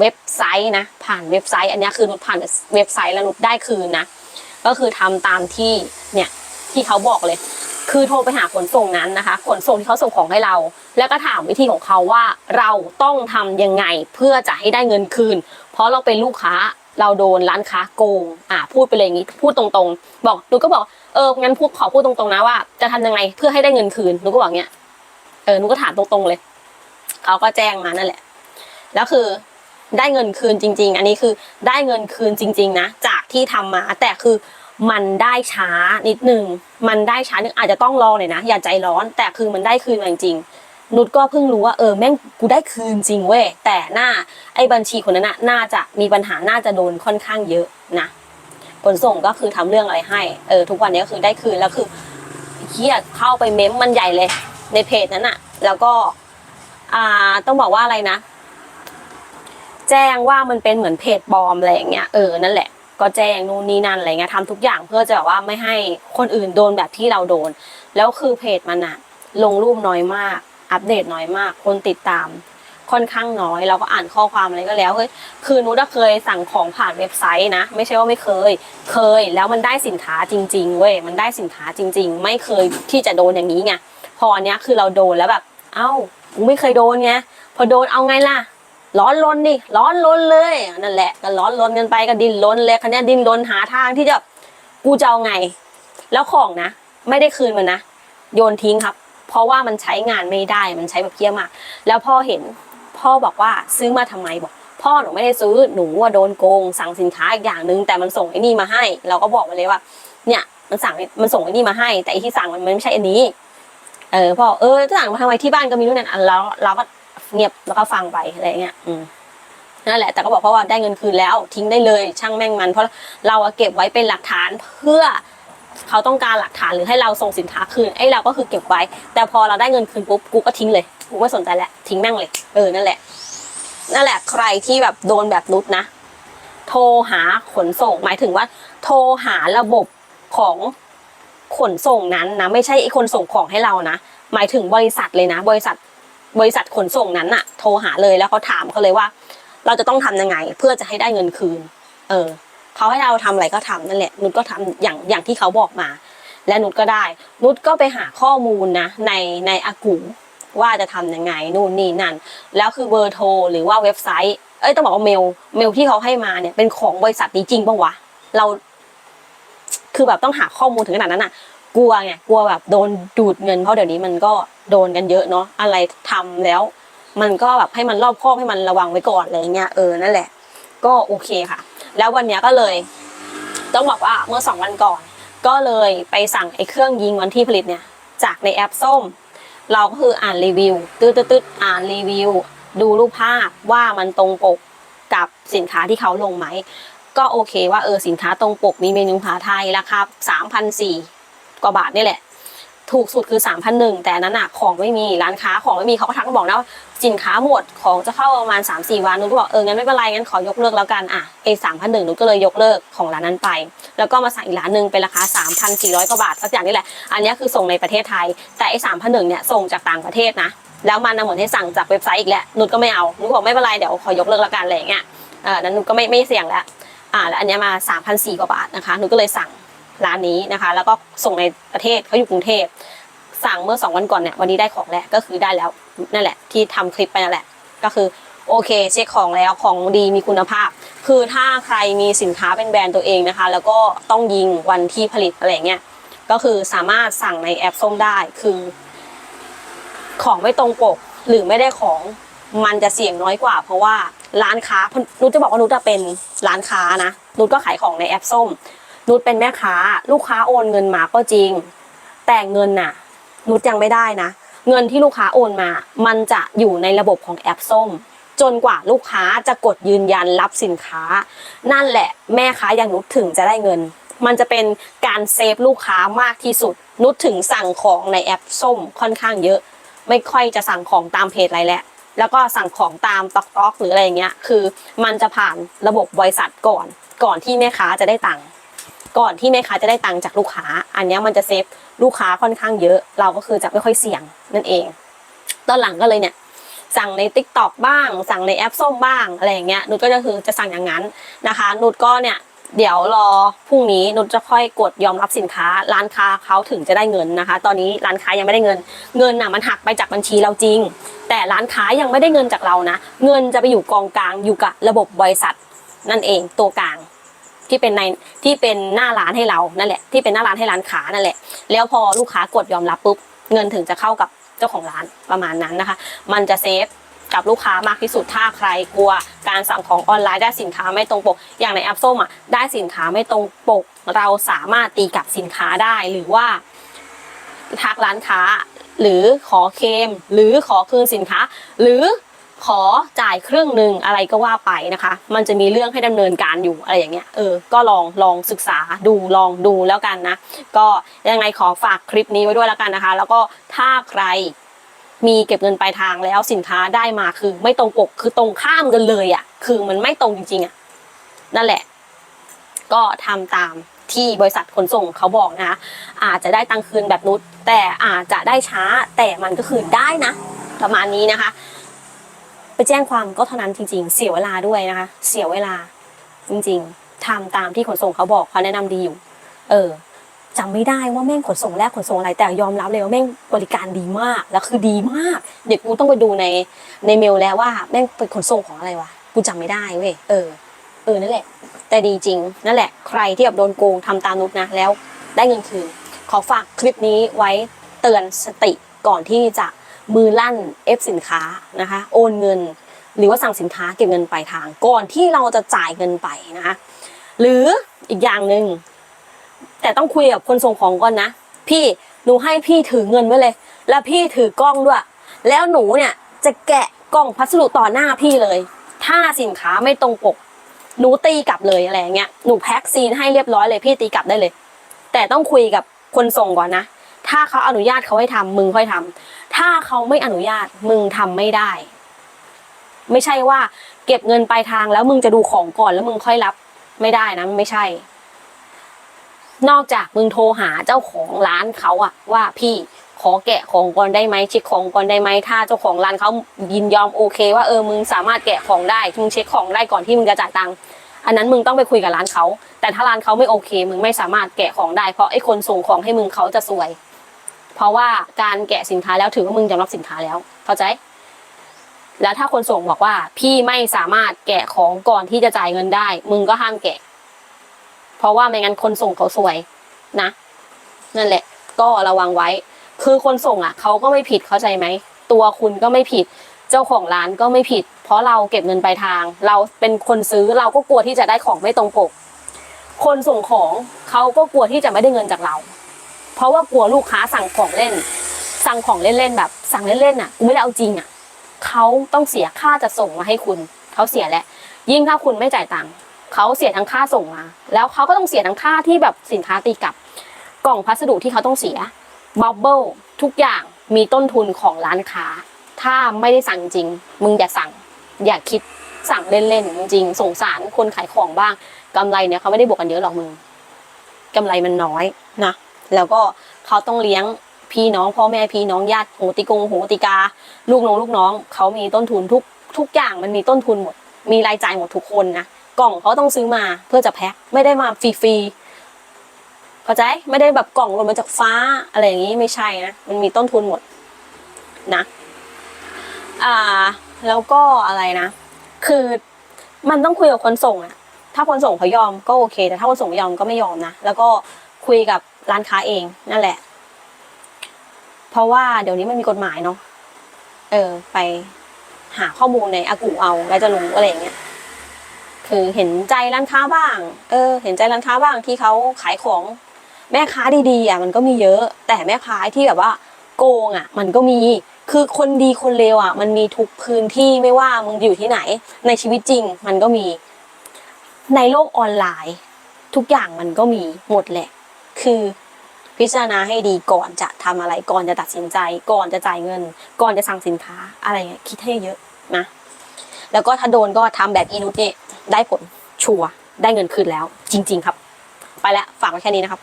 เว็บไซต์นะ ผ่านเว็บไซต์ อันนี้คือนุชผ่านเว็บไซต์แล้วนุชได้คืนนะ ก็คือทำตามที่เนี่ยที่เขาบอกเลย คือโทรไปหาขนส่งนั้นนะคะ ขนส่งที่เขาส่งของให้เรา แล้วก็ถามวิธีของเขาว่าเราต้องทำยังไงเพื่อจะให้ได้เงินคืน เพราะเราเป็นลูกค้าเราโดนร้านค้าโกง อ่าพูดไปเลยอย่างนี้พูดตรงๆ บอกนุชก็บอกเอองั้นพูดขอพูดตรงๆนะว่าจะทำยังไงเพื่อให้ได้เงินคืนนุชก็บอกเนี้ยเออนุชก็ถามตรงๆเลยเขาก็แจ้งมานั่นแหละแล้วคือ ได้เงินคืนจริง ๆ อันนี้คือได้เงินคืนจริง ๆ นะ จากที่ทำมา แต่คือมันได้ช้านิดนึง มันได้ช้านึงอาจจะต้องรอหน่อยนะ อย่าใจร้อน แต่คือมันได้คืนมาจริงๆนุชก็เพิ่งรู้ว่าเออแม่งกูได้คืนจริงเว้ยแต่หน้าไอ้บัญชีคนนั้นน่ะน่าจะมีปัญหาน่าจะโดนค่อนข้างเยอะนะขนส่งก็คือทำเรื่องอะไรให้เออทุกวันนี้ก็คือได้คืนแล้วคือเฮียเข้าไปเม้มมันใหญ่เลย ในเพจนั้นน่ะแล้วก็อ่าต้องบอกว่าอะไรนะ แจ้งว่ามันเป็นเหมือนเพจปลอมอะไรอย่างเงี้ยเออนั่นแหละก็แจ้งนู่นนี่นั่นอะไรเงี้ยทำทุกอย่างเพื่อจะแบบว่าไม่ให้คนอื่นโดนแบบที่เราโดน แล้วคือเพจมันอะลงรูปน้อยมาก อัปเดตน้อยมาก คนติดตามค่อนข้างน้อย เราก็อ่านข้อความอะไรก็แล้วเฮ้ยคือนุชอะเคยสั่งของผ่านเว็บไซต์นะ ไม่ใช่ว่าไม่เคย เคยแล้วมันได้สินค้าจริงๆเว้ยมันได้สินค้าจริง ๆ ไม่เคยที่จะโดนอย่างนี้ไงพอเนี้ยคือเราโดนแล้วแบบ เอ้ากูไม่เคยโดนไงพอโดนเอาไงล่ะ ร้อนรนดิร้อนรนเลยนั่นแหละก็ร้อนรนกันไปก็ดิ้นรนเลยคันนี้ดิ้นรนหาทางที่จะกูจะเอาไง แล้วของนะ ไม่ได้คืนมันนะโยนทิ้งครับ เพราะว่ามันใช้งานไม่ได้มันใช้แบบเพี้ยมาก แล้วพ่อเห็นพ่อบอกว่าซื้อมาทำไมบอกพ่อหนูไม่ได้ซื้อหนูว่าโดนโกง สั่งสินค้าอีกอย่างหนึ่งแต่มันส่งไอ้นี่มาให้ เราก็บอกไปเลยว่า เนี่ยมันสั่งมันส่งไอ้นี่มาให้ แต่อ้ที่สั่งมันไม่ใช่อันนี้ เออพ่อเออสั่งมาทำไมที่บ้านก็มีนู่นนั่นอันแล้วเราก็ เงียบแล้วก็ฟังไปอะไรเงี้ย อืมนั่นแหละแต่ก็บอกเพราะว่าได้เงินคืนแล้ว ทิ้งได้เลย ช่างแม่งมัน เพราะเราเก็บไว้เป็นหลักฐานเพื่อเขาต้องการหลักฐานหรือให้เราส่งสินค้าคืนไอ้เราก็คือเก็บไว้ แต่พอเราได้เงินคืนปุ๊บกูก็ทิ้งเลยกูไม่สนใจแล้วทิ้งแม่งเลย เออนั่นแหละ นั่นแหละใครที่แบบโดนแบบนุชนะ โทรหาขนส่งหมายถึงว่า โทรหาระบบของขนส่งนั้นนะไม่ใช่ไอ้คนส่งของให้เรานะหมายถึงบริษัทเลยนะ บริษัท บริษัทขนส่งนั้นน่ะโทรหาเลยแล้วเขาถามเขาเลยว่า เราจะต้องทำยังไง เพื่อจะให้ได้เงินคืน เออเขาให้เราทำอะไรก็ทำนั่นแหละนุชก็ทำอย่างอย่างที่เขาบอกมา และนุชก็ได้ นุชก็ไปหาข้อมูลนะในในอากูว่าจะทำยังไงนู่นนี่นั่น แล้วคือเบอร์โทรหรือว่าเว็บไซต์ เอ้ยต้องบอกว่าเมล เมลที่เขาให้มาเนี่ยเป็นของบริษัทนี้จริงปะวะ เรา คือแบบต้องหาข้อมูลถึงขนาดนั้นอะกลัวไงกลัวแบบโดนดูดเงินเพราะเดี๋ยวนี้มันก็ โดนกันเยอะเนาะอะไรทำแล้ว มันก็แบบให้มันรอบคอบให้มันระวังไว้ก่อนอะไรเงี้ยเออนั่นแหละ ก็โอเคค่ะ แล้ววันเนี้ยก็เลย ต้องบอกว่าเมื่อสองวันก่อน ก็เลยไปสั่งไอ้เครื่องยิงวันที่ผลิตเนี่ย จากในแอปส้ม เราก็คืออ่านรีวิวตืดตืดๆอ่านรีวิว ดูรูปภาพว่ามันตรงปกกับสินค้าที่เขาลงไหมก็โอเคว่าเออสินค้าตรงปกมีเมนูภาษาไทยราคาสามพันสี่กว่าบาทนี่แหละ ถูกสุดคือสามพันหนึ่งแต่นั้นอะของไม่มีร้านค้าของไม่มีเขาก็ทักมาบอกนะว่าสินค้าหมดของจะเข้าประมาณสามสี่วันนุ้ก็บอกเอองั้นไม่เป็นไรงั้นขอยกเลิกแล้วกันอะไอ้สามพันหนึ่งนุ้ก็เลยยกเลิกของร้านนั้นไป แล้วก็มาสั่งอีกร้านหนึ่งเป็นราคาสามพันสี่ร้อยกว่าบาทสักอย่างนี่แหละ อันนี้คือส่งในประเทศไทย แต่ไอ้สามพันหนึ่งเนี่ยส่งจากต่างประเทศนะแล้วมันนะเหมือนให้สั่งจากเว็บไซต์อีกแหล้วนุชก็ไม่เอานุชบอกไม่เป็นไรเดี๋ยวขอยกเลิกแล้วกันอะไรอย่างเงี้ยเออนั้นนุชก็ไม่ไม่เสี่ยงแล้วอ่าแล้วอันนี้มา3 0 0กว่าบาทนะคะหนูก็เลยสั่ง ร้านนี้นะคะ แล้วก็ส่งในประเทศเขาอยู่กรุงเทพสั่งเมื่อ2วันก่อนเนี่ยวันนี้ได้ของแล้วก็คือได้แล้วนั่นแหละ ที่ทำคลิปไปนั่นแหละ ก็คือโอเคเช็คของแล้วของดีมีคุณภาพ คือถ้าใครมีสินค้าเป็นแบรนด์ตัวเองนะคะ แล้วก็ต้องยิงวันที่ผลิตอะไรเงี้ยก็คือสามารถสั่งในแอปส้มได้คือ ของไม่ตรงปกหรือไม่ได้ของมันจะเสี่ยงน้อยกว่า เพราะว่าร้านค้านุชจะบอกว่านุชจะเป็นร้านค้านะนุชก็ขายของในแอปส้ม นุชเป็นแม่ค้า ลูกค้าโอนเงินมาก็จริง แต่เงินน่ะ นุชยังไม่ได้นะ เงินที่ลูกค้าโอนมา มันจะอยู่ในระบบของแอปส้ม จนกว่าลูกค้าจะกดยืนยันรับสินค้า นั่นแหละแม่ค้าอย่างนุชถึงจะได้เงิน มันจะเป็นการเซฟลูกค้ามากที่สุด นุชถึงสั่งของในแอปส้มค่อนข้างเยอะ ไม่ค่อยจะสั่งของตามเพจอะไรแหละแล้วก็สั่งของตามต็อกต็อกหรืออะไรเงี้ย คือมันจะผ่านระบบบริษัทก่อน ก่อนที่แม่ค้าจะได้ตังค์ ก่อนที่แม่ค้าจะได้ตังค์จากลูกค้า อันนี้มันจะเซฟลูกค้าค่อนข้างเยอะ เราก็คือจะไม่ค่อยเสี่ยงนั่นเอง ตอนหลังก็เลยเนี่ยสั่งใน t ิ k t o k บ้าง สั่งในแอปส้มบ้างอะไรอย่างเงี้ยนุชก็จะคือจะสั่งอย่างนั้นนะคะนุชก็เนี่ยเดี๋ยวรอพรุ่งนี้นุชจะค่อยกดยอมรับสินค้า ร้านค้าเขาถึงจะได้เงินนะคะ ตอนนี้ร้านค้ายังไม่ได้เงิน เงินน่ะมันหักไปจากบัญชีเราจริง แต่ร้านค้ายังไม่ได้เงินจากเรานะ เงินจะไปอยู่กองกลางอยู่กับระบบบริษัทนั่นเองตัวกลาง ที่เป็นในที่เป็นหน้าร้านให้เรานั่นแหละที่เป็นหน้าร้านให้ร้านค้านั่นแหละ แล้วพอลูกค้ากดยอมรับปุ๊บเงินถึงจะเข้ากับเจ้าของร้านประมาณนั้นนะคะ มันจะเซฟกับลูกค้ามากที่สุดถ้าใครกลัวการสั่งของออนไลน์ได้สินค้าไม่ตรงปก อย่างในแอปส้มอะได้สินค้าไม่ตรงปก เราสามารถตีกับสินค้าได้หรือว่าทักร้านค้า หรือขอเคมหรือขอคืนสินค้า หรือ ขอจ่ายครึ่งหนึ่งอะไรก็ว่าไปนะคะ มันจะมีเรื่องให้ดำเนินการอยู่อะไรอย่างเงี้ยเออก็ลองลองศึกษาดูลองดูแล้วกันนะ ก็ยังไงขอฝากคลิปนี้ไว้ด้วยแล้วกันนะคะ แล้วก็ถ้าใครมีเก็บเงินปลายทางแล้วสินค้าได้มาคือ ไม่ตรงปกคือตรงข้ามกันเลยอะ่ะ คือมันไม่ตรงจริงๆอะ่ะนั่นแหละ ก็ทำตามที่บริษัทขนส่งเขาบอกนะคะอาจจะได้ตังค์คืนแบบนุชแต่อาจจะได้ช้าแต่มันก็คือได้นะ ประมาณนี้นะคะ ไปแจ้งความก็เท่านั้นจริง ๆ เสียเวลาด้วยนะคะ เสียเวลาจริง ๆทำตามที่ขนส่งเขาบอกเขาแนะนำดีอยู่ เออจำไม่ได้ว่าแม่งขนส่งแรกขนส่งอะไรแต่ยอมรับเลยว่าแม่งบริการดีมากแล้วคือดีมาก เดี๋ยวกูต้องไปดูในในเมลแล้วว่าแม่งเป็นขนส่งของอะไรวะกูจำไม่ได้เว้ยเออเออนั่นแหละ แต่ดีจริง นั่นแหละ ใครที่แบบโดนโกงทำตามนุชนะแล้วได้เงินคืนขอฝากคลิปนี้ไว้เตือนสติก่อนที่จะ มือลั่นเอฟสินค้านะคะโอนเงิน หรือว่าสั่งสินค้าเก็บเงินปลายทาง ก่อนที่เราจะจ่ายเงินไปนะคะหรืออีกอย่างหนึ่งแต่ต้องคุยกับคนส่งของก่อนนะ พี่หนูให้พี่ถือเงินไว้เลย แล้วพี่ถือกล้องด้วย แล้วหนูเนี่ยจะแกะกล่องพัสดุต่อหน้าพี่เลย ถ้าสินค้าไม่ตรงปก หนูตีกลับเลยอะไรเงี้ยหนูแพ็คซีนให้เรียบร้อยเลยพี่ตีกลับได้เลย แต่ต้องคุยกับคนส่งก่อนนะ ถ้าเขาอนุญาตเขาให้ทำมึงค่อยทำ ถ้าเขาไม่อนุญาตมึงทำไม่ได้ ไม่ใช่ว่า เก็บเงินปลายทางแล้วมึงจะดูของก่อนแล้วมึงค่อยรับไม่ได้นะไม่ใช่ นอกจากมึงโทรหาเจ้าของร้านเขาอะว่าพี่ขอแกะของก่อนได้ไหมเช็คของก่อนได้ไหมถ้าเจ้าของร้านเขายินยอมโอเค ว่าเออมึงสามารถแกะของได้มึงเช็คของได้ก่อนที่มึงจะจ่ายตังค์อันนั้นมึงต้องไปคุยกับร้านเขาแต่ถ้าร้านเขาไม่โอเค มึงไม่สามารถแกะของได้เพราะไอ้คนส่งของให้มึงเขาจะซวย เพราะว่าการแกะสินค้าแล้วถือว่ามึงยอมรับสินค้าแล้ว เข้าใจ แล้วถ้าคนส่งบอกว่า พี่ไม่สามารถแกะของก่อนที่จะจ่ายเงินได้ มึงก็ห้ามแกะ เพราะว่าไม่งั้นคนส่งเขาซวยนะนั่นแหละ ก็ระวังไว้ คือคนส่งอะเขาก็ไม่ผิดเข้าใจไหมตัวคุณก็ไม่ผิด เจ้าของร้านก็ไม่ผิด เพราะเราเก็บเงินปลายทาง เราเป็นคนซื้อเราก็กลัวที่จะได้ของไม่ตรงปก คนส่งของเขาก็กลัวที่จะไม่ได้เงินจากเรา เพราะว่ากลัวลูกค้าสั่งของเล่น สั่งของเล่นๆแบบ สั่งเล่นๆอะกูไม่ได้เอาจริงอะเขาต้องเสียค่าจะส่งมาให้คุณเขาเสียแหละ ยิ่งถ้าคุณไม่จ่ายตังค์เขาเสียทั้งค่าส่งมา แล้วเขาก็ต้องเสียทั้งค่าที่แบบสินค้าตีกลับ กล่องพัสดุที่เขาต้องเสียบับเบิลทุกอย่างมีต้นทุนของร้านค้า ถ้าไม่ได้สั่งจริง มึงอย่าสั่ง อย่าคิดสั่งเล่นๆจริงสงสารคนขายของบ้างกำไรเนี่ยเขาไม่ได้บวกกันเยอะหรอกมึงกำไรมันน้อยนะ แล้วก็เขาต้องเลี้ยงพี่น้องพ่อแม่พี่น้องญาติโหติกงโหติกา ลูกน้องลูกน้องเขามีต้นทุนทุกทุกอย่างมันมีต้นทุนหมด มีรายจ่ายหมดทุกคนนะกล่องเขาต้องซื้อมาเพื่อจะแพ็คไม่ได้มาฟรีๆเข้าใจไม่ได้แบบกล่องหล่นมาจากฟ้าอะไรอย่างนี้ไม่ใช่นะมันมีต้นทุนหมดนะอ่าแล้วก็อะไรนะ คือมันต้องคุยกับคนส่งอะถ้าคนส่งเขายอมก็โอเค แต่ถ้าคนส่งไม่ยอมก็ไม่ยอมนะแล้วก็คุยกับ ร้านค้าเองนั่นแหละ เพราะว่าเดี๋ยวนี้มันมีกฎหมายเนาะเออ ไปหาข้อมูลในอากูเอา แล้วจะรู้อะไรอย่างเงี้ยคือเห็นใจร้านค้าบ้าง เออ เห็นใจร้านค้าบ้างที่เขาขายของแม่ค้าดีๆอะมันก็มีเยอะ แต่แม่ค้าที่แบบว่า โกงอะ มันก็มี คือคนดีคนเลวอะ มันมีทุกพื้นที่ไม่ว่ามึงอยู่ที่ไหน ในชีวิตจริง มันก็มี ในโลกออนไลน์ ทุกอย่างมันก็มีหมดแหละ คือพิจารณาให้ดีก่อนจะทำอะไรก่อนจะตัดสินใจ ก่อนจะจ่ายเงิน ก่อนจะสั่งสินค้าอะไรเงี้ยคิดให้เยอะนะแล้วก็ถ้าโดนก็ทำแบบอีนุชเนี่ยได้ผลชัวร์ได้เงินคืนแล้ว จริง ๆ ครับ ไปแล้วฝากไว้แค่นี้นะครับ